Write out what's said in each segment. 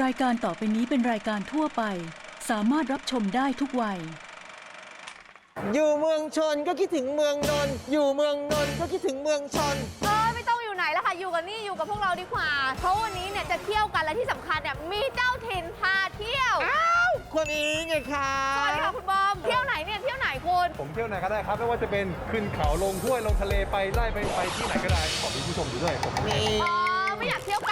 รายการต่อไปนี้เป็นรายการทั่วไป สามารถรับชมได้ทุกวัย อยู่เมืองชนก็คิดถึงเมืองนนท์อยู่เมืองนนท์ก็คิดถึงเมืองชน เออไม่ต้องอยู่ไหนแล้วค่ะอยู่กับนี่อยู่กับพวกเราดีกว่า เพราะวันนี้เนี่ยจะเที่ยวกันและที่สำคัญเนี่ยมีเจ้าถิ่นพาเที่ยวคนนี้ไงคะสวัสดีค่ะคุณบอมเที่ยวไหนเนี่ยเที่ยวไหนคุณผมเที่ยวไหนก็ได้ครับไม่ว่าจะเป็นขึ้นเขาลงห้วยลงทะเลไปไล่ไปไปที่ไหนก็ได้ขอมีผู้ชมอยู่ด้วยผม นี่อ๋อไม่อยากเที่ยวไกล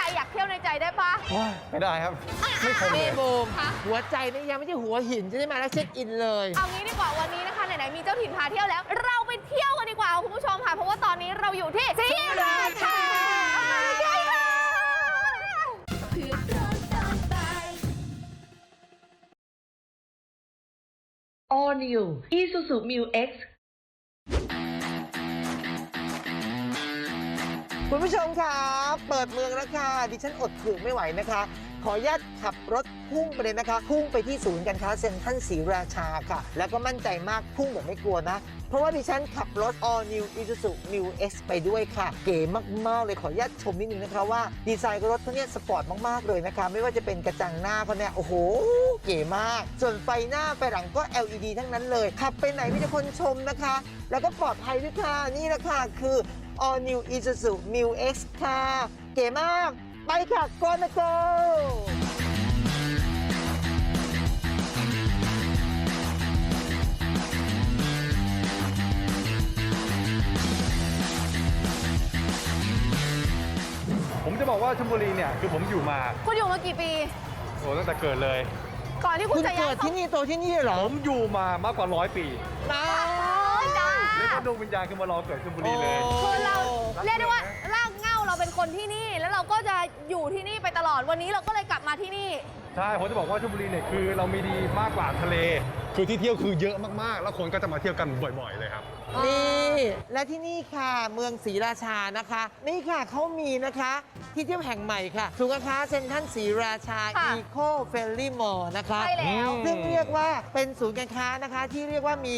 ได้ปะว้ายไม่ได้ครับ ไม่คงเลนี่ย บูมคะหัวใจนี่ยังไม่ใช่หัวหินจะได้มาแล้วเช็คอินเลย เอางี้ดีกว่าวันนี้นะคะไหนๆมีเจ้าถิ่นพาเที่ยวแล้ว เราไปเที่ยวกันดีกว่าคุณผู้ชมค่ะ เพราะว่าตอนนี้เราอยู่ที่ศรีราชาใช่ค่ะ All New Isuzu Mu X คุณผู้ชมคะเปิดเมืองแล้วค่ะดิฉันอดถูกไม่ไหวนะคะ ขออนุญาตขับรถพุ่งไปเลยนะคะ พุ่งไปที่ศูนย์การค้าเซ็นทรัลศรีราชาค่ะ แล้วก็มั่นใจมากพุ่งแบบไม่กลัวนะ เพราะว่าดิฉันขับรถ All New Isuzu Mu X ไปด้วยค่ะ เก๋มาก ๆ เลยขออนุญาตชมนิดนึงนะคะว่า ดีไซน์รถเขาเนี่ยสปอร์ตมาก ๆ เลยนะคะ ไม่ว่าจะเป็นกระจังหน้าเขาเนี่ย โอ้โห เก๋มาก ส่วนไฟหน้าไฟหลังก็ LED ทั้งนั้นเลย ขับไปไหนมีแต่คนชมนะคะ แล้วก็ปลอดภัยด้วยค่ะนี่แหละค่ะคือ All New Isuzu Mu X ค่ะ เก๋มาก ไปค่ะ go นะ go ผมจะบอกว่าชลบุรีเนี่ยคือผมอยู่มาคุณอยู่มากี่ปี โอ้ตั้งแต่เกิดเลย ก่อนที่คุคุณณจะย้าเกิยดที่นี่โตที่นี่เหรอผมอยู่มามากกว่าร้อยปีมาโอ้ยจ้าแล้วก็ดวงวิญญาณคือมารอเกิดชลบุรีเลย คือเราเรียกได้ว่า คนที่นี่แล้วเราก็จะอยู่ที่นี่ไปตลอดวันนี้เราก็เลยกลับมาที่นี่ ใช่ผมจะบอกว่าชลบุรีเนี่ยคือเรามีดีมากกว่าทะเล คือที่เที่ยวคือเยอะมากๆ แล้วคนก็จะมาเที่ยวกันบ่อยๆเลยครับ นี่และที่นี่ค่ะเมืองศรีราชานะคะ นี่ค่ะเขามีนะคะ ที่เที่ยวแห่งใหม่ค่ะศูนย์การค้าเซ็นทรัลศรีราชาค่ะ Eco Friendly Mall นะคะใช่แล้ว ซึ่งเรียกว่าเป็นศูนย์การค้านะคะ ที่เรียกว่ามี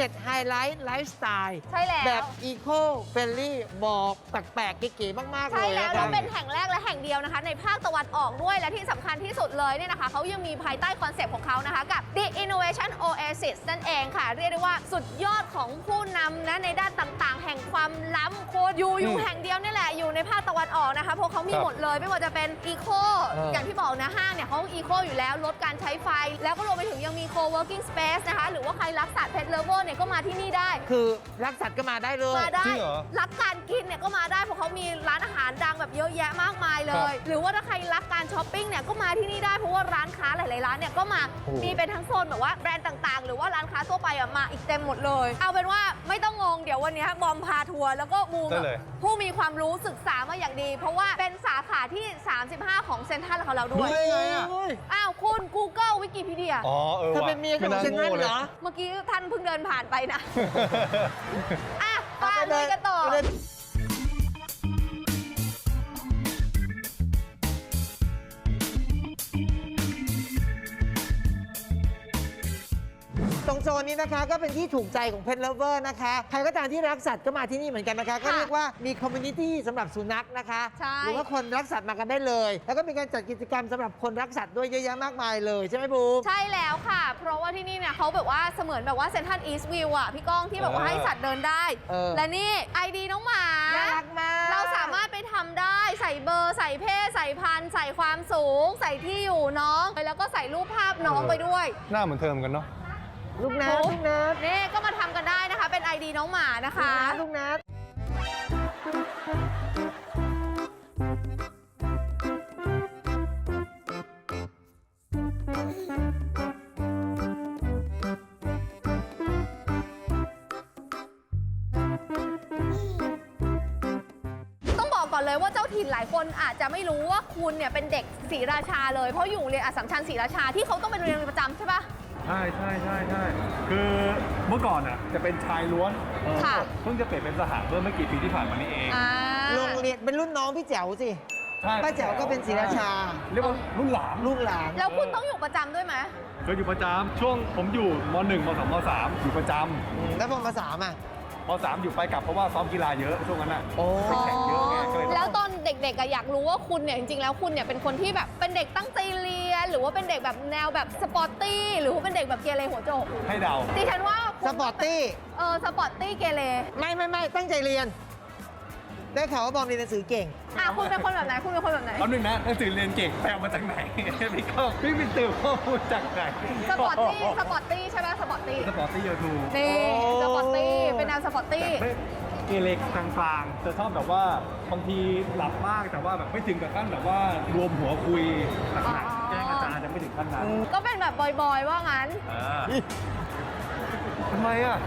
7 ไฮไลท์ไลฟ์สไตล์ใช่แล้ว แบบ Eco Friendly Mall แปลกๆเก๋ๆมากๆใช่เลยแล้วนะแล้วคะเป็นแห่งแรกและแห่งเดียวนะคะ ในภาคตะวันออกด้วยและที่สำคัญที่สุดเลยเนี่ยนะคะเขายังมีภายใต้คอนเซปต์ของเขานะคะกับ The Innovation Oasis นั่นเองค่ะ เรียกได้ว่าสุดยอดของผู้นำนะในด้านต่างๆ แห่งความล้ำโคตรอยู่อยู่อืมแห่งเดียวนี่แหละอยู่ในภาคตะวันออกนะคะเพราะเขามีครับหมดเลยไม่ว่าจะเป็นอีโคเอออ อย่างที่บอกนะห้างเนี่ยเขาอีโคอยู่แล้วลดการใช้ไฟ แล้วก็รวมไปถึงยังมี co-working space นะคะหรือว่าใครรักสัตว์เพ t เลเวอร์เนี่ยก็มาที่นี่ได้ คือรักสัตว์ก็มาได้เลย มาได้ จริงเหรอรักการกินเนี่ยก็มาได้เพราะเขามีร้านอาหารดังแบบเยอะแยะมากมายเลยหรือว่าถ้าใครรักการช้อปปิ้งเนี่ยก็มาที่นี่ได้เพราะว่าร้านค้าหลายๆร้านเนี่ยก็มา โอ้ มีเป็นทั้งโซนแบบว่าแบรนด์ต่างๆ หรือว่าร้านค้าทั่วไปอะมาอีกเต็มหมดเลย เอาเป็นว่าไม่ต้องงงเดี๋ยววันนี้บอมพาทัวร์แล้วก็บูมได้เลยผู้มีความรู้ศึกษามาอย่างดี เพราะว่าเป็นสาขาที่ 35 ของเซ็นทรัลของเราด้วย ได้ไงอะโอ้ยอ้าวคุณ Google วิกิพีเดียอ๋อ เออเธอว่ะเป็นเมียของไาเซนทรัลโง่ลย เหรอ เมื่อกี้ท่านเพิ่งเดินผ่านไปนะ อะเอาไปไปลุยกันต่อไปเลย นนี้นะคะก็เป็นที่ถูกใจของเพ t เลเวอร์นะคะ ใครก็ตามที่รักสัตว์ก็มาที่นี่เหมือนกันนะคะ ก็เรียกว่ามีคอมมูนิตี้สำหรับสุนัขนะคะ ใช่ หรือว่าคนรักสัตว์มากันได้เลย แล้วก็มีการจัดกิจกรรมสำหรับคนรักสัตว์ด้วยเยอะแยะมากมายเลยใช่ไหมบูม ใช่แล้วค่ะ เพราะว่าที่นี่เนี่ยเขาแบบว่าเสมือนแบบว่าเซนทันอีสต์วิวอะพี่ก้องที่แบบว่าเออให้สัตว์เดินได้ เออ และนี่ไอดีน้องหมา น่ารักมาก เราสามารถไปทำได้ใส่เบอร์ใส่เพศ ใส่พันธุ์ใส่ความสูง ใส่ที่อยู่น้อง แล้วก็ใส่รูปภาพน้องไปด้วย หน้าเหมือนเทอมกันเนาะ ลูกนัดลูกนัดนี่ก็มาทำกันได้นะคะ เป็นไอดีน้องหมานะคะ ลูกนัดต้องบอกก่อนเลยว่าเจ้าถิ่นหลายคนอาจจะไม่รู้ว่าคุณเนี่ยเป็นเด็กศรีราชาเลย เพราะอยู่โรงเรียนอัสสัมชัญศรีราชาที่เขาต้องเป็นโรงเรียนประจำใช่ปะ ใช่ใช่ใช่ใช่คือเมื่อก่อนอะจะเป็นชายล้วนเออค่ะ เพิ่งจะเปลี่ยนเป็นสหเมื่อไม่กี่ปีที่ผ่านมานี้เอง อ่า โรงเรียนเป็นรุ่นน้องพี่แจ๋วสิ ใช่ป้าแจ๋วก็เป็นศรีราชา เรียกว่ารุ่นหลานลูกหลาน แล้วคุณต้องอยู่ประจำด้วยไหมเคยอยู่ประจำช่วงผมอยู่ม .1 ม .2 ม .3 อยู่ประจอืมแล้วพอมาสามอะำพอสามอยู่ไปกลับเพราะว่าซ้อมกีฬาเยอะช่วงนั้นอะโอ้ไปแข่งเยอะไงก็เลยแล้วต้องตอนเด็กๆอะอยากรู้ว่าคุณเนี่ยจริงๆแล้วคุณเนี่ยเป็นคนที่แบบเป็นเด็กตั้งใจเรียน หรือว่าเป็นเด็กแบบแนวแบบสปอร์ตตี้หรือว่าเป็นเด็กแบบเกเรหัวโจกให้เดาดิฉันว่าคุณสปอร์ตตี้ เออสปอร์ตตี้เกเร ไม่ไม่ไม่ตั้งใจเรียน ได้ข่าวว่าบอมเรียนหนังสือเก่ง อะคุณเป็นคนแบบไหนคุณเป็นคนแบบไหน เอาหนึ่งนะหนังสือเรียนเก่งแปลมาจากไหน พี่ก็พี่เป็นตื่นข้อมูลจากไหนสปอร์ตตี้สปอร์ตตี้ใช่ไหมสปอร์ตตี้สปอร์ตตี้ยูทูบนี่โอ้สปอร์ตตี้เป็นแนวสปอร์ตตี้ไม่เกเรกลางๆจะชอบแบบว่าบางทีหลับมากแต่ว่าแบบไม่ถึงกับขั้นแบบว่ารวมหัวคุยหนักๆแกล้งอาจารย์จะไม่ถึงขั้นนั้นก็เป็นแบบบอยๆว่างั้นอ่าทำไมอะ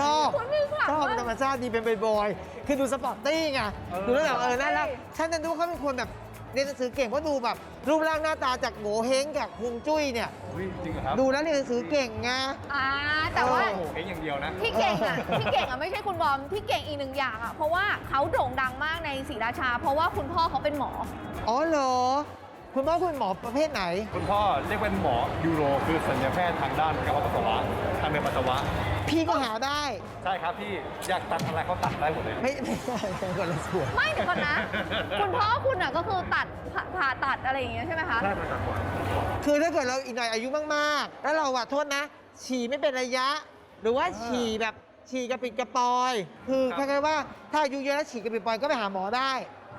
ชอบคุณมีขวัญชอบมากธรรมชาติดีเป็นบอยๆ คือดูสปอร์ตตี้ไงเออดูแล้วแบบเออน่ารักใช่ฉันจะดูเขาเป็นคนแบบเรียนหนังสือเก่งเพราะดูแบบรูปร่างหน้าตาจากโง่เฮงกับฮุงจุ้ยเนี่ยอุ๊ยจริงเหรอครับดูแล้วเรียนหนังสือเก่งไง อ่าแต่ว่า โอ้โหเองอย่างเดียวนะ ที่เก่งอะ ที่เก่งอะไม่ใช่คุณบอมที่เก่งอีกหนึ่งอย่างอะเพราะว่าเขาโด่งดังมากในศรีราชา เพราะว่าคุณพ่อเขาเป็นหมอ อ๋อเหรอ คุณพ่อคุณหมอประเภทไหน คุณพ่อเรียกเป็นหมอยูโร คือสัญญาแพทย์ทางด้านกระเพาะปัสสาวะทางเดินปัสสาวะ พี่ก็หาได้ ใช่ครับพี่อยากตัดอะไรเขาตัดได้หมดเลย ไม่ไม่ใช่คนละส่วนไม่เดี๋ยวก่อนนะ คุณพ่อคุณอะก็คือตัดผ่าผ่าตัดอะไรอย่างเงี้ยใช่ไหมคะ ได้มาจากหมอคือถ้าเกิดเราอีกหน่อยอายุมาก ๆ แล้วเราอะโทษนะ ฉี่ไม่เป็นระยะ หรือว่าฉี่แบบฉี่กระปิดกระปอย คือคล้ายๆว่าถ้าอายุเยอะแล้วฉี่กระปิดกระปอยก็ไปหาหมอได้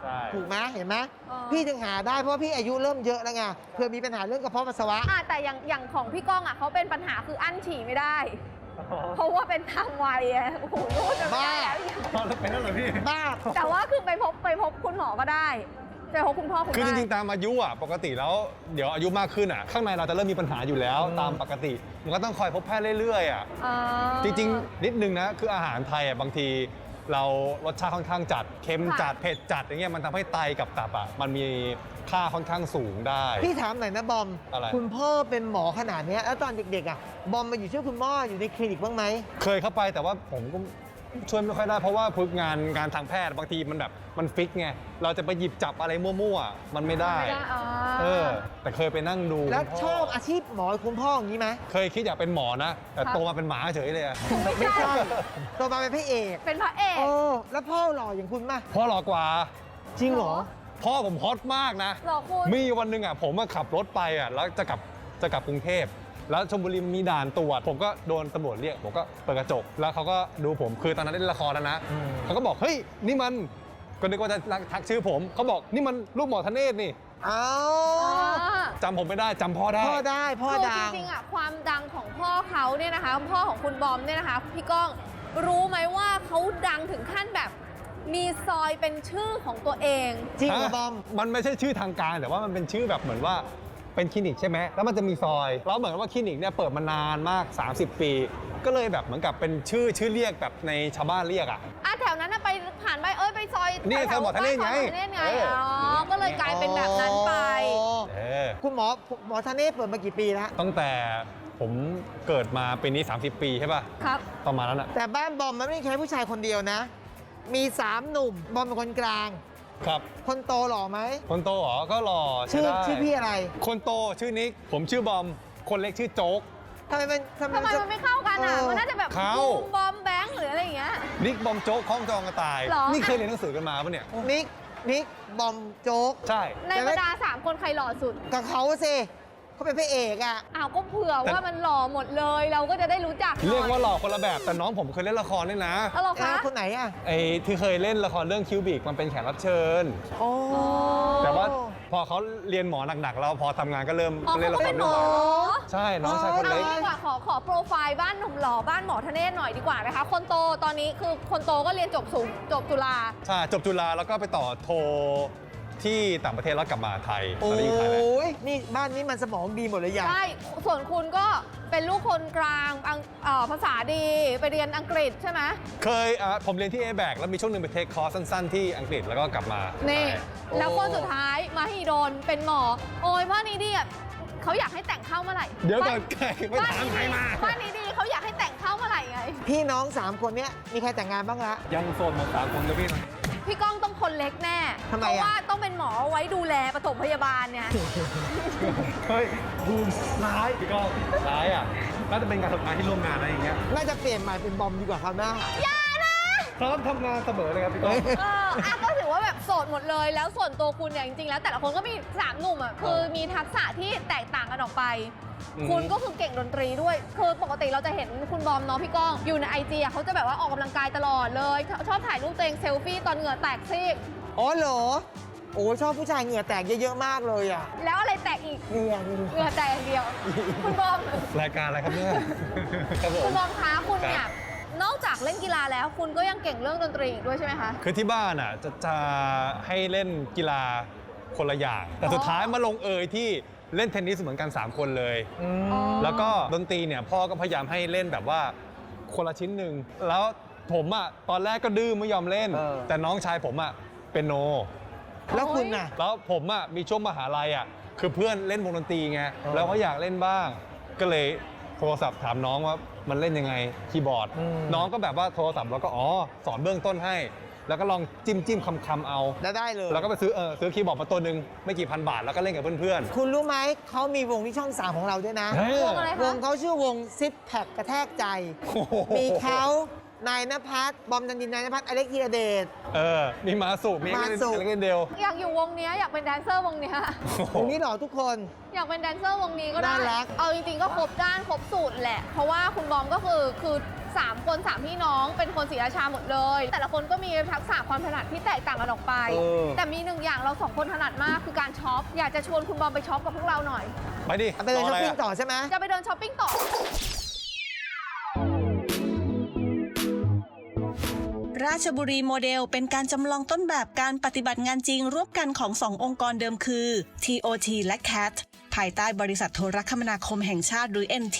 ใช่ถูกไหมเห็นไหมอ๋อ พี่ถึงหาได้เพราะว่าพี่อายุเริ่มเยอะแล้วไงเพื่อมีปัญหาเรื่องกระเพาะปัสสาวะ อะแต่อย่างอย่างของพี่ก้องอะเขาเป็นปัญหาคืออั้นฉี่ไม่ได้ เพราะว่าเป็นทางวัยอะโอ้โหรู้จะไม่ได้แล้วอ๋อแล้วเป็นนั่นเหรอพี่ บ้าแต่ว่าคือไปพบไปพบคุณหมอก็ได้ไปพบคุณพ่อคุณคือจแม่ริงๆ ตามอายุอะปกติแล้วเดี๋ยวอายุมากขึ้นอะ ข้างในเราจะเริ่มมีปัญหาอยู่แล้วตามปกติมันก็ต้องคอยพบแพทย์เรื่อยๆอะ อ่า จริงๆ นิดนึงนะ คืออาหารไทยอะบางที เรารสชาติค่อนข้างจัดเค็มจัดเผ็ดจัดอย่างเงี้ยมันทำให้ไตกับตับอะมันมีค่าค่อนข้างสูงได้ พี่ถามหน่อยนะบอม อะไร คุณพ่อเป็นหมอขนาดเนี้ยแล้วตอนเด็กๆอะบอมมาอยู่ช่วยคุณพ่ออยู่ในคลินิกบ้างไหม เคยเข้าไปแต่ว่าผมก็ ช่วยไม่ค่อยได้เพราะว่าพึกงานงานทางแพทย์บางทีมันแบบมันฟิกไงเราจะไปหยิบจับอะไรมั่วๆ มันไม่ได้ ไม่ได้อ๋อเออ แต่เคยไปนั่งดูแล้วคุณพ่ชอบอาชีพหมอคุณพ่ออย่างนี้ไหมเคยคิดอยากเป็นหมอนะ แต่ครับโตมาเป็นหมาเฉยเลยอะไม่ใช่ตัวมาเป็นพระเอกเป็นพระเอก โอ้แล้วพ่อหล่ออย่างคุณป่ะพ่อหล่อกว่า จริงเหรอ พ่อผมฮอตมากนะ หรอคุณ มีวันหนึ่งอะผมมาขับรถไปอะแล้วจะกลับจะกลับกรุงเทพ แล้วชลบุรีมีด่านตรวจ ผมก็โดนตำรวจเรียก ผมก็เปิดกระจก แล้วเขาก็ดูผมคือตอนนั้นเล่นละครแล้วนะอืมเขาก็บอกเฮ้ยนี่มันก็นึกว่าจะทักชื่อผมเขาบอกนี่มันลูกหมอธเนศนี่เอาอ่าจำผมไม่ได้จำพ่อได้ พ่อได้พ่อคือดัง จริงๆอะความดังของพ่อเขาเนี่ยนะคะ พ่อของคุณบอมเนี่ยนะคะ พี่ก้องรู้ไหมว่าเขาดังถึงขั้นแบบ มีซอยเป็นชื่อของตัวเอง จริงเหรอฮะบอม มันไม่ใช่ชื่อทางการแต่ว่ามันเป็นชื่อแบบเหมือนว่า เป็นคลินิกใช่ไหมแล้วมันจะมีซอยแล้วเหมือนว่าคลินิกเนี่ยเปิดมานานมาก 30 ปี ก็เลยแบบเหมือนกับเป็นชื่อชื่อเรียกแบบในชาวบ้านเรียกอะ อะแถวนั้นน่ะไปผ่านไปเอ้ยไปซอยนี่แถวๆซอยหมอธเนศไงบ้าหมอธเนศไงเอออ๋ อ๋อก็เลยกลายเป็นแบบนั้นไป อ๋อเออคุณหมอหมอธเนศเปิดมากี่ปีแล้วตั้งแต่ผมเกิดมาปีนี้ 30 ปีใช่ป่ะครับ ประมาณนั้นอะแต่บ้านบอมมันไม่ได้แค่ผู้ชายคนเดียวนะ มีสามหนุ่มบอมเป็นคนกลาง ครับ คนโตหล่อไหมคนโตเหรอก็หล่อใชื่อได้ชื่อพี่อะไรคนโตชื่อนิก ผมชื่อบอม คนเล็กชื่อโจ๊ก ทำไมมันทำไมทำไมจะมันไม่เข้ากันอะเออมันน่าจะแบบเข้า บูมบอมแบงค์หรืออะไรอย่างเงี้ย นิกบอมโจ๊กคล้องจองกระต่าย เหรอ นี่เคยเรียนหนังสือกันมาปะเนี่ย นิกนิกบอมโจ๊ก ใช่ ในบรรดาสามคนใครหล่อสุด กับเขาสิ เขาเป็นพระเอกอะ อ้าวก็เผื่อว่ามันหล่อหมดเลย เราก็จะได้รู้จักหน่อเรียกว่าหล่อคนละแบบแต่น้องผมเคยเล่นละครด้วยนะเอาเหรอเอ๊ะคะคนไหนอะไอ้ที่เคยเล่นละครเรื่องคิวบิกมันเป็นแขกรับเชิญ โอ้แต่ว่าพอเขาเรียนหมอหนักๆแล้วพอทำงานก็เริ่มอ๋อเล่นละครเขาเป็นเรื่องหมใหอม่ใช่น้องชายคนเอาเล็กงี้ดีกว่าขอขอโปรไฟล์บ้านหนุ่มหล่อบ้านหมอธเนศหน่อยดีกว่านะคะ คนโตตอนนี้คือคนโตก็เรียนจบสูงจบจุฬา ใช่จบจุฬาแล้วก็ไปต่อโท ที่ต่างประเทศแล้วกลับมาไทยตโอ้อนนี้อยู่ไทยแล้วยนี่บ้านนี้มันสมองดีหมดเลยอย่าง ใช่ ส่วนคุณก็เป็นลูกคนกลางอังเอ่อภาษาดีไปเรียนอังกฤษใช่ไหม เคยอะผมเรียนที่ a b a c แล้วมีช่วงหนึ่งไปเทคคอร์สสั้น ๆ ที่อังกฤษแล้วก็กลับมานี่ใช่แล้วคนสุดท้ายมาฮิโดนเป็นหมอ โอ้ยบ้านนี้ดีอะเขาอยากให้แต่งเข้าเมื่อไหร่เดี๋ยวก่อนบ้าใครไม่บ้านถามนี้ใครดีมา บ้านนี้ดีเขาอยากให้แต่งเข้าเมื่อไหร่ไง พี่น้องสามคนเนี้ยมีใครแต่งงานบ้างละ ยังโซนหมดสามคนเลยพี่ พี่ก้องต้อง คนเล็กแน่ทำไมเพอะราะว่าต้องเป็นหมอไว้ดูแลปฐมพยาบาลเนี่ยเฮ้ยบูมร้ายพี่ก็ร้ายอะน่าจะเป็นการทำงานที่ร่วมงานอะไรอย่างเงี้ย น่าจะเปลี่ยนใหม่เป็นบอมดีกว่าครับนะอย่านะ พร้อมทำงานเสมอเลยครับพี่ก้อง เอออะก็ถือว่าแบบโสดหมดเลย แล้วส่วนตัวคุณเนี่ยจริงๆแล้วแต่ละคนก็มีสามหนุ่มอะคือมีทักษะที่แตกต่างกันออกไป อืม คุณก็คือเก่งดนตรีด้วย คือปกติเราจะเห็นคุณบอมเนาะพี่ก้อง อยู่ในไอจีอะเขาจะแบบว่าออกกำลังกายตลอดเลย ชอบถ่ายรูปตัวเองเซลฟี่ตอนเหงื่อแตกซีกอ๋อเหรอ โอ้ชอบผู้ชายเหงื่อแตกเยอะ ๆ มากเลยอะแล้วอะไรแตกอีกเหงื่อเหงื่อเหงื่อแตกอย่างเดียว คุณบอม รายการอะไรครับเนี่ย ครับผคุม ณบอมคะคุณเนี่ครัยบ นอกจากเล่นกีฬาแล้วคุณก็ยังเก่งเรื่องดนตรีอีกด้วยใช่ไหมคะ คือที่บ้านอะจะจะให้เล่นกีฬาคนละอย่าง แต่สุดท้ายมาลงเอยที่เล่นเทนนิสเหมือนกัน 3 คนเลยอืมอ๋อแล้วก็ดนตรีเนี่ยพ่อก็พยายามให้เล่นแบบว่าคนละชิ้นหนึ่งแล้วผมอะตอนแรกก็ดื้อไม่ยอมเล่น เออ แต่น้องชายผมอะเป็นโน แล้วคุณน่ะ แล้วผมอะมีช่วงมหาลัยอะคือเพื่อนเล่นวงดนตรีไงออ แล้วก็อยากเล่นบ้าง ก็เลย โทรศัพท์ถามน้องว่ามันเล่นยังไงคีย์บอร์ด อืม น้องก็แบบว่าโทรศัพท์แล้วก็อ๋อสอนเบื้องต้นให้ แล้วก็ลองจิ้มจิ้มคำคำๆเอา แล้วได้เลย แล้วก็ไปซื้อเออซื้อคีย์บอร์ดมาตัวหนึ่งไม่กี่พันบาทแล้วก็เล่นกับเพื่อนคุณรู้ไหมเขามีวงที่ช่องสามของเราด้วยนะ ๆเฮ้ย วงอะไรวคะงเขาชื่อวงซิปแพคกระแทกใจ โอ้โหมีเขา นายนภัสบอมดันดินนายนภัสอเล็กธีรเดช เออ มีมาสุมีมาสุ เล่นเดียวอยากอยู่วงเนี้ยอยากเป็นแดนเซอร์วงเนี้ยโอ้โหวงนี้หล่อทุกคน อยากเป็นแดนเซอร์วงนี้ก็ได้ น่ารัก เอาจริงๆก็ครบด้านครบสูตรแหละ เพราะว่าคุณบอมก็คือคือสามคนสามพี่น้องเป็นคนศรีราชาหมดเลย แต่ละคนก็มีทักษะความถนัดที่แตกต่างกันออกไป เออ แต่มีหนึ่งอย่างเราสองคนถนัดมากคือการช็อป อยากจะชวนคุณบอมไปช็อปกับพวกเราหน่อย ไปดิไปเดินช้อปรปิ้งะต่อใช่ไหมจะไปเดินช้อปปิ้งต่อ ราชบุรีโมเดล เป็นการจำลองต้นแบบการปฏิบัติงานจริงร่วมกันของสององค์กรเดิมคือ TOT และ CAT ภายใต้บริษัทโทรคมนาคมแห่งชาติหรือ NT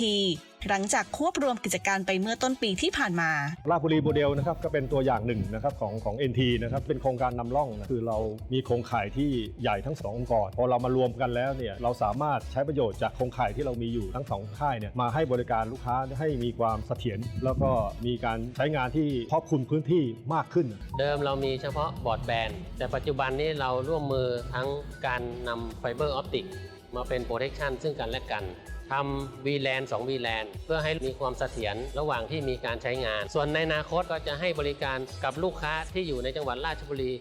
หลังจากควบรวมกิจการไปเมื่อต้นปีที่ผ่านมา ราชบุรีโมเดลนะครับก็เป็นตัวอย่างหนึ่งนะครับของของ NT นะครับเป็นโครงการนำร่องนะคือเรามีโครงข่ายที่ใหญ่ทั้งสององค์กรพอเรามารวมกันแล้วเนี่ยเราสามารถใช้ประโยชน์จากโครงข่ายที่เรามีอยู่ทั้งสองค่ายเนี่ยมาให้บริการลูกค้าให้มีความเสถียรแล้วก็มีการใช้งานที่ครอบคลุมพื้นที่มากขึ้น เดิมเรามีเฉพาะบอร์ดแบนแต่ปัจจุบันนี้เราร่วมมือทั้งการนำไฟเบอร์ออปติกมาเป็นโปรเทคชันซึ่งกันและกัน ทำ VLAN 2 VLAN เพื่อให้มีความเสถียรระหว่างที่มีการใช้งาน ส่วนในอนาคตก็จะให้บริการกับลูกค้าที่อยู่ในจังหวัดราชบุรี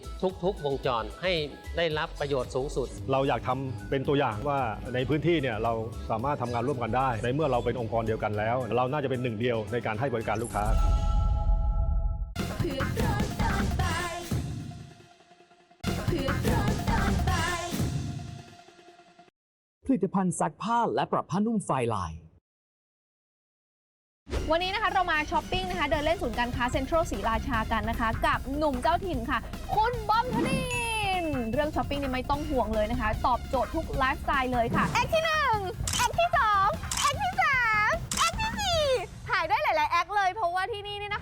ทุก ๆ วงจรให้ได้รับประโยชน์สูงสุด เราอยากทำเป็นตัวอย่างว่าในพื้นที่เนี่ยเราสามารถทำงานร่วมกันได้ ในเมื่อเราเป็นองค์กรเดียวกันแล้ว เราน่าจะเป็นหนึ่งเดียวในการให้บริการลูกค้า ลิตภัณฑ์ซักผ้าและปรับผ้านุ่มไฟลาย วันนี้นะคะเรามาช้อปปิ้งนะคะ เดินเล่นศูนย์การค้าเซ็นทรัลศรีราชากันนะคะ กับหนุ่มเจ้าถิ่นค่ะ คุณบอมธนินเรื่องช้อปปิ้งนี่ไม่ต้องห่วงเลยนะคะ ตอบโจทย์ทุกไลฟ์สไตล์เลยค่ะแอคที่1แอคที่2แอคที่3แอคที่4ถ่ายได้หลาย ๆ แอค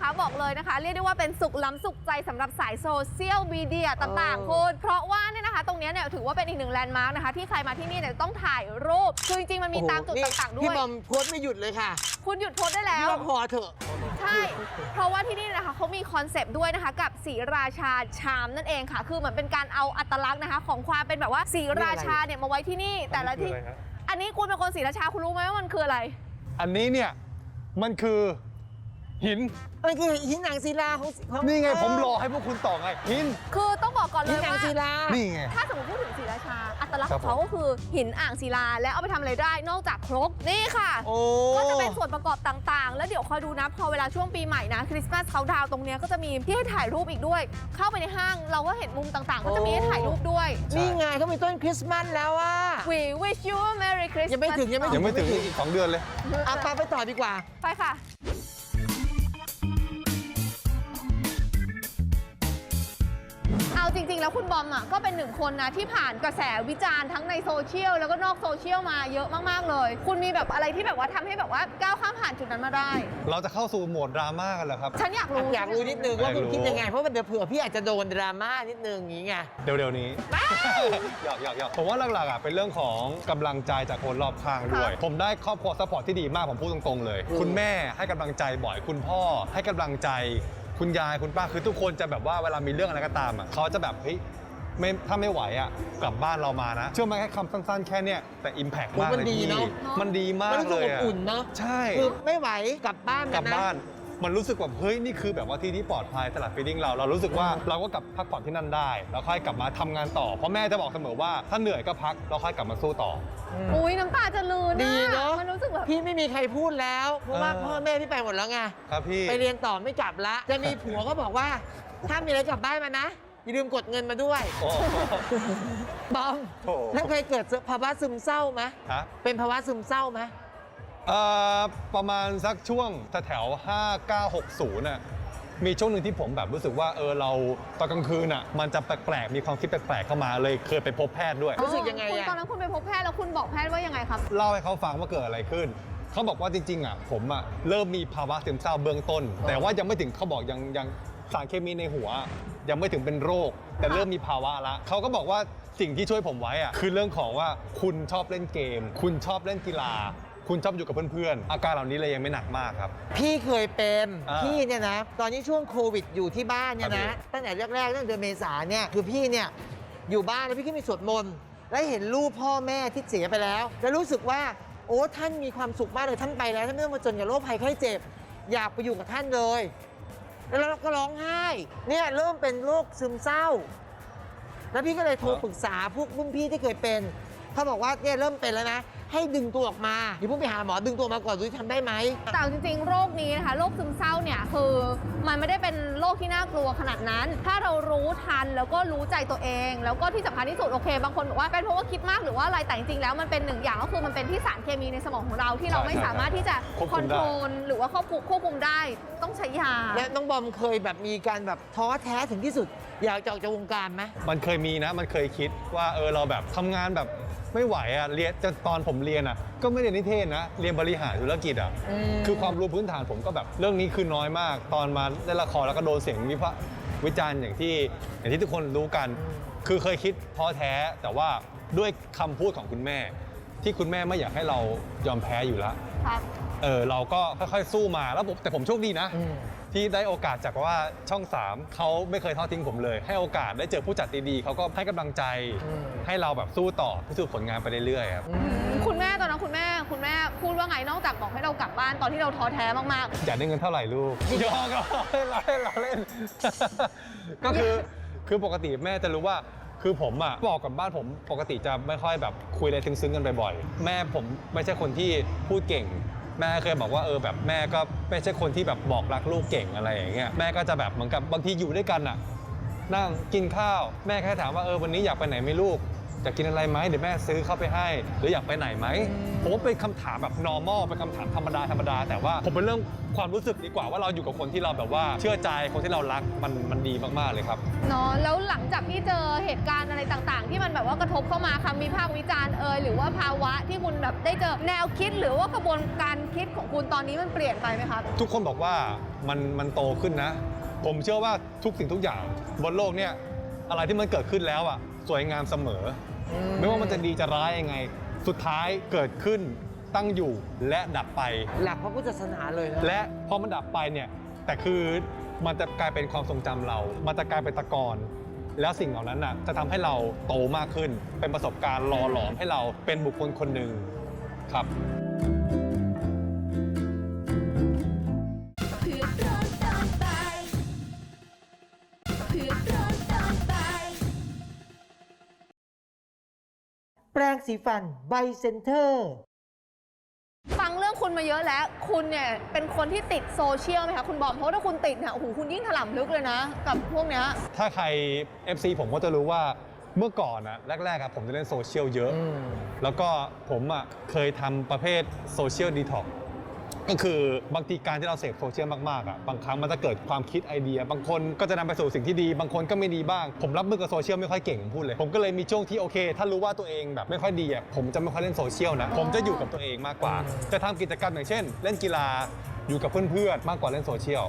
นี่เนี่ยนะคะบอกเลยนะคะ เรียกได้ว่าเป็นสุขล้ำสุขใจสำหรับสายโซเชียลมีเดียต่างเออๆคุณเพราะว่าเนี่ยนะคะ ตรงเนี้ยเนี่ยถือว่าเป็นอีกหนึ่งแลนด์มาร์กนะคะ ที่ใครมาที่นี่เนี่ยต้องถ่ายรูป คือจริงๆมันมีตามจุดโอ้โหต่างๆ ด้พี่วย บอมโพสต์ไม่หยุดเลยค่ะคุณหยุดโพสต์ได้แล้พี่วว่าพอเถอะ ใช่ เพราะว่าที่นี่นะคะเขามีคอนเซปต์ด้วยนะคะ กับสีราชาชามนั่นเองค่ะ คือเหมือนเป็นการเอาอัตลักษณ์นะคะ ของความเป็นแบบว่าสีราชาเนี่ยมาไว้ที่นี่ แต่ละที่ อันนี้คืออะไรฮะอันนี้คุณเป็นคนสีราชาคุณรู้ไหมว่ามันคืออะไร อันนี้เนี่ยมันคือ หิน มันคือหินหนังศิลาของของนี่ไงเผมรอให้พวกคุณต่อไง หิน คือต้องบอกก่อนเลหินยหนังว่าศิลา นี่ไง ถ้าสมมติพูดถึงสีราชา อัตลักษณ์ครัขบ องเขาก็คือหินอ่างศิลาและเอาไปทำอะไรได้นอกจากครกนี่ค่ะ โอ้ ก็จะเป็นส่วนประกอบต่างๆ แล้วเดี๋ยวคอยดูนะ พอเวลาช่วงปีใหม่นะ คริสต์มาสเขาดาวน์ตรงเนี้ยก็จะมีที่ให้ถ่ายรูปอีกด้วย เข้าไปในห้างเราก็เห็นมุมต่างๆ ก็จะมีให้ถ่ายรูปด้วยนี่ไงเขามีต้นคริสต์มาสแล้วอะ We wish you a Merry Christmas ยังไม่ถึงยังไม่ ยังไม่ถึงอีกสองเดือนเลย อะไปไปต่อดีกว่า ไปค่ะ เอาจริง ๆ แล้วคุณบอมอะก็เป็นหนึ่งคนนะที่ผ่านกระแสวิจารณ์ทั้งในโซเชียลแล้วก็นอกโซเชียลมาเยอะมากๆเลย คุณมีแบบอะไรที่แบบว่าทำให้แบบว่าก้าวข้ามผ่านจุดนั้นมาได้ เราจะเข้าสู่โหมดดราม่ากันแล้วครับ ฉันอยากรู้อยากรู้นิดนึงว่าอยากรู้คุณคิดยังไง เพราะว่าเดี๋ยวเผื่อพี่อาจจะโดนดราม่านิดนึงอย่างงี้ไง เดี๋ยวๆนี้ หยอกหยอกหยอกผมว่าหลักๆอะเป็นเรื่องของกำลังใจจากคนรอบข้างด้วย ผมได้ครอบครัวซัพพอร์ตที่ดีมากผมพูดตรงๆเลย อืม คุณแม่ให้กำลังใจบ่อยคุณพ่อให้กำลังใจ คุณยายคุณป้าคือทุกคนจะแบบว่าเวลามีเรื่องอะไรก็ตามอะเขาจะแบบเฮ้ยไม่ถ้าไม่ไหวอะกลับบ้านเรามานะ เชื่อไหมแค่คำสั้นๆ แค่เนี้ยแต่ Impact มากมันเลยดีพี่เนอะ มันดีมามันกรู้สึเลกยอบอะอุ่นเนาะใช่ คือไม่ไหวกลับบ้านกลับนะ บ้าน มันรู้สึกแบบเฮ้ยนี่คือแบบว่าที่ที่ปลอดภัยสลับฟีดิ้งเราเรารู้สึกว่าเราก็กลับพักผ่อนที่นั่นได้ แล้วค่อยกลับมาทำงานต่อเพราะแม่จะบอกเสมอว่าถ้าเหนื่อยก็พักแล้วค่อยกลับมาสู้ต่อ อุ้ยน้ำตาจะลืนดีเนอะมันรู้สึกแบบ พี่ไม่มีใครพูดแล้วเพราะว่าเออ พ่อแม่พี่ไปหมดแล้วไงครับพี่ไปเรียนต่อไม่กลับละจะมีผัวก็บอกว่า ถ้ามีอะไรกลับบ้านมานะอย่าลืมกดเงินมาด้วยโอ้โห บอมโถ่แล้วเคยเกิดภาวะซึมเศร้าไหมฮะ เป็นภาวะซึมเศร้าไหม เอ่อประมาณสักช่วงแถวๆ5960น่ะมีช่วงหนึ่งที่ผมแบบรู้สึกว่าเออเราตอนกลางคืนอะมันจะแปลกๆมีความคิดแปลกๆเข้ามาเลยเคยไปพบแพทย์ด้วย รู้สึกยังไงคุณอะตอนนั้นคุณไปพบแพทย์แล้วคุณบอกแพทย์ว่ายังไงครับ เล่าให้เขาฟังว่าเกิดอะไรขึ้น เขาบอกว่าจริงๆอะผมอะเริ่มมีภาวะซึมเศร้าเบื้องต้น แต่ว่ายังไม่ถึงเขาบอกยังยังสารเคมีในหัว ยังไม่ถึงเป็นโรค แต่เริ่มมีภาวะละเขาก็บอกว่าสิ่งที่ช่วยผมไว้อะคือเรื่องของว่าคุณชอบเล่นเกม คุณชอบเล่นกีฬา คุณชอบอยู่กับเพื่อนๆ อาการเหล่านี้เลยยังไม่หนักมากครับ พี่เคยเป็นอ่าพี่เนี่ยนะตอนนี้ช่วงโควิดอยู่ที่บ้านเนี่ยครันะบตั้งแต่แรกๆตั้งแต่เดือนเมษาเนี่ยคือพี่เนี่ยอยู่บ้านแล้วพี่ก็มีสวดมนต์แล้วเห็นรูปพ่อแม่ที่เสียไปแล้ว แล้วรู้สึกว่าโอ้ท่านมีความสุขมากเลยท่านไปแล้วท่านไม่ต้องมาเจอกับโรคภัยไข้เจ็บ อยากไปอยู่กับท่านเลย แล้วเราก็ร้องไห้เนี่ยเริ่มเป็นโรคซึมเศร้า แล้วพี่ก็เลยโทรปรึกษาพวกรุ่นพี่ที่เคยเป็น เขาบอกว่าเนี่ยเริ่มเป็นแล้วนะ ให้ดึงตัวออกมาอย่าเพิ่งไปหาหมอดึงตัวมาก่อนดูทำได้ไหม แต่เอาจริงๆ โรคนี้นะคะ โรคซึมเศร้าเนี่ยคือมันไม่ได้เป็นโรคที่น่ากลัวขนาดนั้น ถ้าเรารู้ทันแล้วก็รู้ใจตัวเอง แล้วก็ที่สำคัญที่สุดโอเค บางคนบอกว่าเป็นเพราะว่าคิดมากหรือว่าอะไรแต่จริงๆแล้วมันเป็นหนึ่งอย่างก็คือมันเป็นที่สารเคมีในสมองของเราที่เราไม่ใช่สามารถที่จะควบคคุอนมได้ โทรลหรือว่าควบคุมควบคุมได้ ต้องใช้ยา และน้องบอมเคยแบบมีการแบบท้อแท้ถึงที่สุดอยากจะออกจากวงการไหมมันเคยมีนะ มันเคยคิดว่าเออเราแบบทำงานแบบไม่ไหวอะเรียนจนตอนผมเรียนอะ ก็ไม่เรียนนิเทศนะ เรียนบริหารธุรกิจอะ อืม คือความรู้พื้นฐานผมก็แบบเรื่องนี้คือน้อยมาก ตอนมาเล่นละครแล้วก็โดนเสียงวิพากษ์วิจารณ์อย่างที่อย่างที่ทุกคนรู้กัน คือเคยคิดท้อแท้แต่ว่าด้วยคำพูดของคุณแม่ ที่คุณแม่ไม่อยากให้เรายอมแพ้อยู่แล้วครับ เออเราก็ค่อยๆสู้มาแล้วผมแต่ผมโชคดีนะ อืม ที่ได้โอกาสจากว่าช่อง 3เขาไม่เคยทอดทิ้งผมเลย ให้โอกาสได้เจอผู้จัดดีๆเขาก็ให้กำลังใจอืมให้เราแบบสู้ต่อพิสูจน์ผลงานไปเรื่อยๆครับคุณแม่ตอนนั้นคุณแม่คุณแม่พูดว่าไงนอกจากบอกให้เรากลับบ้านตอนที่เราท้อแท้มากอยากได้เงินเท่าไหร่ลูกยอกเราเล่นเราเล่นเราเล่น ก็คือคือปกติแม่จะรู้ว่าคือผมอะบอกกับบ้านผมปกติจะไม่ค่อยแบบคุยอะไรซึ้งๆกันบ่อยๆแม่ผมไม่ใช่คนที่พูดเก่ง แม่เคยบอกว่าเออแบบแม่ก็ไม่ใช่คนที่แบบบอกรักลูกเก่งอะไรอย่างเงี้ยแม่ก็จะแบบเหมือนกับบางทีอยู่ด้วยกันอะนั่งกินข้าว แม่แค่ถามว่าเออวันนี้อยากไปไหนไหมลูก อยากกินอะไรไหมเดี๋ยวแม่ซื้อเข้าไปให้ หรืออยากไปไหนไหมผมว่าเป็นคำถามแบบ normal เป็นคำถามธรรมดาธรรมดาแต่ว่าผมเป็นเรื่องความรู้สึกดีกว่าว่าเราอยู่กับคนที่เราแบบว่าเชื่อใจคนที่เรารักมันมันดีมากๆเลยครับๆเนาะแล้วหลังจากที่เจอเหตุการณ์อะไรต่างๆ ที่มันแบบว่ากระทบเข้ามาคำวิพากษ์วิจารณ์เอยหรือว่าภาวะที่คุณแบบได้เจอแนวคิดหรือว่ากระบวนการคิดของคุณตอนนี้มันเปลี่ยนไปไหมครับ ทุกคนบอกว่ามันมันโตขึ้นนะ ผมเชื่อว่าทุกสิ่งทุกอย่างบนโลกเนี่ยอะไรที่มันเกิดขึ้นแล้วอะสวยงามเสมออ ไม่ว่ามันจะดีจะร้ายยังไง สุดท้ายเกิดขึ้นตั้งอยู่และดับไป หลักพระพุทธศาสนาเลยนะและพอมันดับไปเนี่ยแต่คือมันจะกลายเป็นความทรงจำเรา มันจะกลายเป็นตะกอนแล้วสิ่งเหล่านั้นน่ะจะทำให้เราโตมากขึ้น เป็นประสบการณ์หล่อหลอมให้เราเป็นบุคคลคนหนึ่งครับ แปรงสีฟันไบเซนเตอร์ฟังเรื่องคุณมาเยอะแล้ว คุณเนี่ยเป็นคนที่ติดโซเชียลไหมคะคุณบอมเพราะว่าถ้าคุณติดเนี่ยโอ้โหคุณยิ่งถล่ำลึกเลยนะ กับพวกเนี้ยถ้าใคร FC ผมก็จะรู้ว่าเมื่อก่อนอะแรกๆอะผมจะเล่นโซเชียลเยอะ แล้วก็ผมอะเคยทำประเภทโซเชียลดีท็อก ก็คือบางทีการที่เราเสพโซเชียลมากๆอะบางครั้งมันจะเกิดความคิดไอเดีย บางคนก็จะนำไปสู่สิ่งที่ดี บางคนก็ไม่ดีบ้าง ผมรับมือกับโซเชียลไม่ค่อยเก่งผมพูดเลยผมก็เลยมีช่วงที่โอเค ถ้ารู้ว่าตัวเองแบบไม่ค่อยดีอะผมจะไม่ค่อยเล่นโซเชียลนะผมจะอยู่กับตัวเองมากกว่า จะทำกิจกรรมอย่างเช่น เล่นกีฬาอยู่กับเพื่อนๆมากกว่าเล่นโซเชียล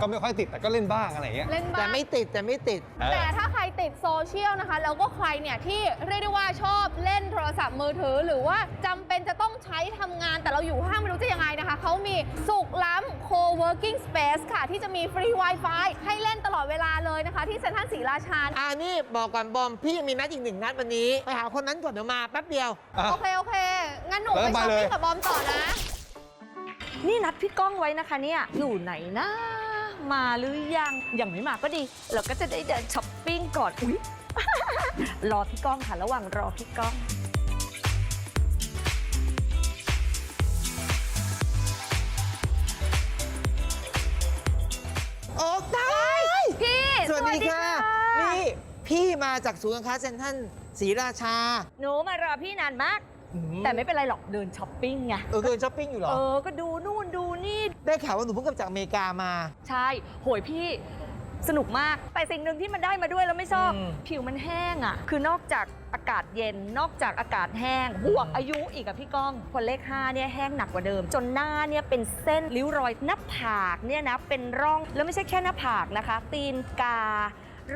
ก็ไม่ค่อยติดแต่ก็เล่นบ้างอะไรอย่างเงี้ย เล่นบ้าแต่งไม่ติดแต่ไม่ติดเออแต่ถ้าใคร ติดโซเชียลนะคะ แล้วก็ใครเนี่ยที่เรียกได้ว่าชอบเล่นโทรศัพท์มือถือ หรือว่าจำเป็นจะต้องใช้ทำงาน แต่เราอยู่ห้างไม่รู้จะยังไงนะคะเขามีสุขล้ำ co-working space ค่ะ ที่จะมีฟรี Wi-Fi ให้เล่นตลอดเวลาเลยนะคะ ที่เซ็นทรัลศรีราชาอ่านี่บอกก่อนบอมพี่ยังมีนัดอีกหนึ่งนัดวันนี้ไปหาคนนั้นก่อนเดี๋ยวมาแป๊บเดียวอะโอเคโอเคงั้นหนูเอไปอช้อปไปเลยปิ้งกับบอมต่อนะ นี่นัดพี่ก้องไว้นะคะเนี่ยอยู่ไหนนะ มาหรือยังยังไม่มาก็ดี เราก็จะได้เดินช้อปปิ้งก่อนอุ๊ย รอพี่ก้องค่ะ ระหว่างรอพี่ก้องโอ๊กได้พี่สวัสดีค่ะ นี่พี่มาจากศูนย์การค้าเซ็นทรัลศรีราชา หนูมารอพี่นานมากอืม แต่ไม่เป็นไรหรอกเดินช้อปปิ้งไงเออเดินช้อปปิ้งอยู่เหรอ เออ ก็ดูนู่นดูนี่ ได้ข่าวว่าหนูเพิ่งกลับจากอเมริกามา ใช่โหยพี่สนุกมาก แต่สิ่งหนึ่งที่มันได้มาด้วยแล้วไม่ชอบ อืม ผิวมันแห้งอะ คือนอกจากอากาศเย็น นอกจากอากาศแห้ง บวกอายุอีกอะพี่ก้องคนเลข5เนี่ยแห้งหนักกว่าเดิม จนหน้าเนี่ยเป็นเส้นริ้วรอยหน้าผากเนี่ยนะเป็นร่อง แล้วไม่ใช่แค่หน้าผากนะคะ ตีนกา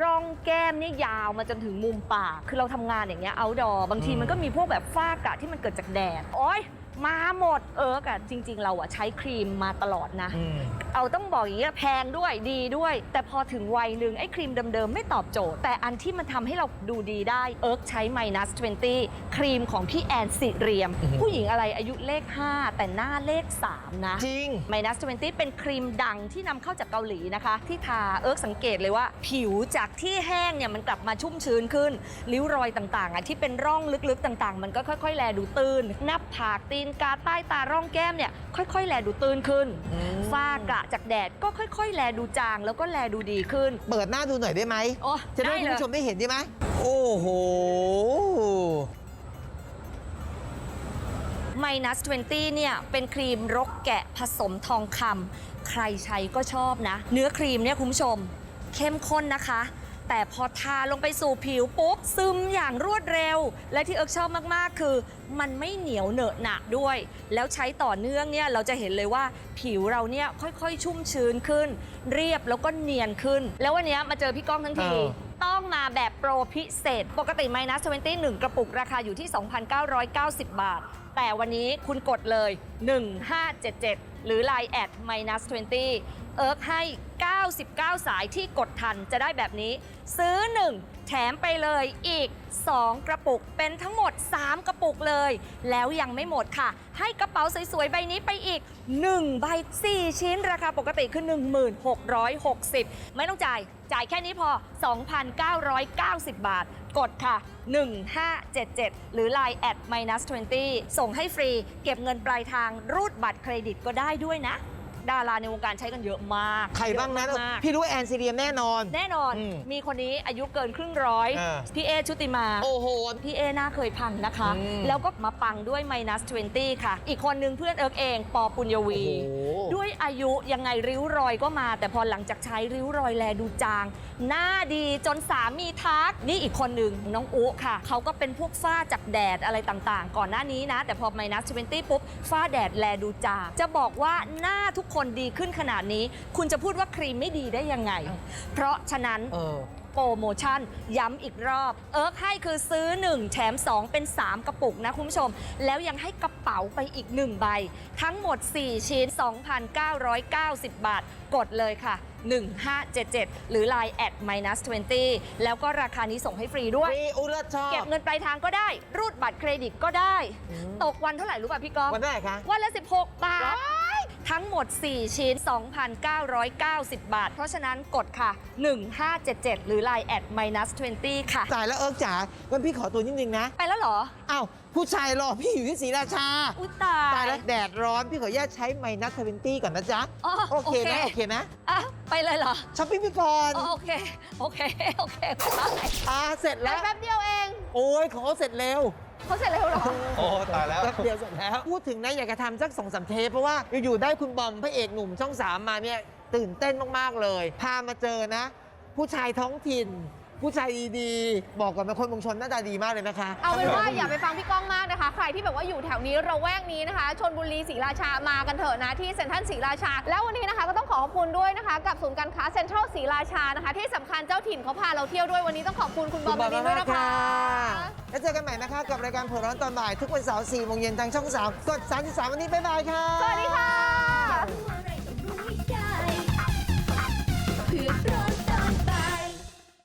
ร่องแก้มนี่ยาวมาจนถึงมุมปาก คือเราทำงานอย่างเงี้ยเอาดอบางทีมันก็มีพวกแบบฝ้ากระที่มันเกิดจากแดด โอ๊ย มาหมดเออกะจริง ๆ เราอะใช้ครีมมาตลอดนะ อืม เอาต้องบอกอย่างนี้ยแพงด้วยดีด้วย แต่พอถึงวัยหนึ่งไอ้ครีมเดิมๆ ไม่ตอบโจทย์ แต่อันที่มันทำให้เราดูดีได้เอิร์กใช้ minus 20 ครีมของพี่แอนสิเรียม อือหือ ผู้หญิงอะไรอายุเลข 5 แต่หน้าเลข 3 นะ จริง minus 20 เป็นครีมดังที่นำเข้าจากเกาหลีนะคะ ที่ทาเอิร์กสังเกตเลยว่า ผิวจากที่แห้งเนี่ยมันกลับมาชุ่มชื้นขึ้นริ้วรอยต่างๆอะที่เป็นร่องลึกๆต่างๆ มันก็ค่อย ๆ แลดูตื้นหน้าผากตีนกาใต้ตาร่องแก้มเนี่ยค่อย ๆ แลดูตื้นขึ้น อืม ฝ้ากระจากแดดก็ค่อย ๆ แลดูจางแล้วก็แลดูดีขึ้น เปิดหน้าดูหน่อยได้ไหม โอ้จะได้ได้คุณเลยผู้ชมได้เห็นใช่ไหม โอ้โห minus 20เนี่ยเป็นครีมรกแกะผสมทองคำใครใช้ก็ชอบนะ เนื้อครีมเนี่ยคุณผู้ชม เข้มข้นนะคะ แต่พอทาลงไปสู่ผิวปุ๊บ ซึมอย่างรวดเร็ว และที่เอิร์กชอบมาก ๆ คือ มันไม่เหนียวเหนอะหนะด้วย แล้วใช้ต่อเนื่องเนี่ยเราจะเห็นเลยว่าผิวเราเนี่ยค่อย ๆ ชุ่มชื้นขึ้น เรียบแล้วก็เนียนขึ้น แล้ววันเนี้ยมาเจอพี่ก้องทั้งทีเออต้องมาแบบโปรพิเศษ ปกติ minus 20 1กระปุกราคาอยู่ที่ 2,990 บาท แต่วันนี้คุณกดเลย 1577 หรือ Line แอด minus 20 เอิร์กให้ 99 สายที่กดทันจะได้แบบนี้ ซื้อ 1 แถมไปเลยอีก 2 กระปุกเป็นทั้งหมด 3 กระปุกเลย แล้วยังไม่หมดค่ะ ให้กระเป๋าสวยๆ ใบนี้ไปอีก 1 ใบ 4 ชิ้นราคาปกติคือ 1660 ไม่ต้องจ่าย จ่ายแค่นี้พอ 2,990 บาท กดค่ะ 1577 หรือ Line แอด minus 20 ส่งให้ฟรี เก็บเงินปลายทางรูดบัตรเครดิตก็ได้ด้วยนะ ดาราในวงการใช้กันเยอะมากใครบ้างนั้นเยอะมากพี่รู้ว่าแอนซีเรียมแน่นอน แน่นอนอืมมีคนนี้อายุเกินครึ่งร้อยอ่า พี่เอชุติมา โอ้โห พี่เอหน้าเคยพังนะคะ อืมแล้วก็มาปังด้วย minus 20 ค่ะ อีกคนนึงเพื่อนเอิร์กเอง ปอปุญญวี โอ้โห ด้วยอายุยังไงริ้วรอยก็มา แต่พอหลังจากใช้ริ้วรอยแลดูจาง หน้าดีจนสามีทัก นี่อีกคนหนึ่งน้องอุค่ะ เขาก็เป็นพวกฝ้าจากแดดอะไรต่างๆ ก่อนหน้านี้นะ แต่พอ minus 20 ปุ๊บฝ้าแดดแลดูจาง จะบอกว่าหน้าทุกคนดีขึ้นขนาดนี้ คุณจะพูดว่าครีมไม่ดีได้ยังไง เพราะฉะนั้นเออ โปรโมชั่น ย้ำอีกรอบ เอิร์กให้คือซื้อ 1 แถม 2 เป็น 3 กระปุกนะคุณผู้ชม แล้วยังให้กระเป๋าไปอีก 1 ใบ ทั้งหมด 4 ชิ้น 2,990 บาท กดเลยค่ะ 1577 หรือ Line แอด minus 20 แล้วก็ราคานี้ส่งให้ฟรีด้วยฟรีอุลชอบ เก็บเงินปลายทางก็ได้ รูดบัตรเครดิตก็ได้ อืม ตกวันเท่าไหร่รู้ป่ะพี่ก๊อฟวันเท่าไหร่คะ วันละ 16 บาท ทั้งหมด 4 ชิ้น 2,990 บาท เพราะฉะนั้นกดค่ะ 1577 หรือ Line แอด minus 20 ค่ะจ่ายแล้วเอิร์กจ๋าวันพี่ขอตัวนิดนึงนะไปแล้วเหรอ อ้าวผู้ชายรอพี่อยู่ที่ศรีราชา อุ้ยตาตายยแล้วแดดร้อนพี่ขออนุญาตใช้ไมนัสทเวนตี้ก่อนนะจ๊ะ อ๋อโอเคไหมโอเคไหมอะ ไปเลยเหรอช้อปปิ้งไปก่อนอ๋อโอเค โอเค โอเคไป อ่าเสร็จแล้แล้วว แป๊บเดียวเอง โอ้ยของเขาเสร็จเร็ว เขาเสร็จแล้วเหรอ โอ้ตายแล้ว แป๊บเดียวเสร็จแล้ว พูดถึงนะอยากจะทำสักสองสามเทปเพราะว่าอยู่ๆได้คุณบอมพระเอกหนุ่มช่องสามมาเนี่ยตื่นเต้นมากๆเลย พามาเจอนะ ผู้ชายท้องถิ่น ผู้ชายดีๆ บอกก่อเป็นคนเมืองชนหน้าตาดีมากเลยนะคะ เอาเป็นว่าอย่าไปฟังพี่ก้องมากนะคะ ใครที่แบบว่าอยู่แถวนี้ระแวกนี้นะคะชนบุรีศรีราชามากันเถอะนะที่เซ็นทรัลศรีราชา แล้ววันนี้นะคะก็ต้องขอขอบคุณด้วยนะคะ กับศูนย์การค้าเซ็นทรัลศรีราชานะคะ ที่สำคัญเจ้าถิ่นเขาพาเราเที่ยวด้วยวันนี้ต้องขอบคุณคุณบอมบอมด้วยนะคะแล้วเจอกันใหม่นะคะ กับรายการเผื่อร้อนตอนบ่ายทุกวันเสาร์สี่โมงเย็นทางช่องสามกด33วันนี้บ๊ายบายค่ะสวัสดีค่ะ เพื่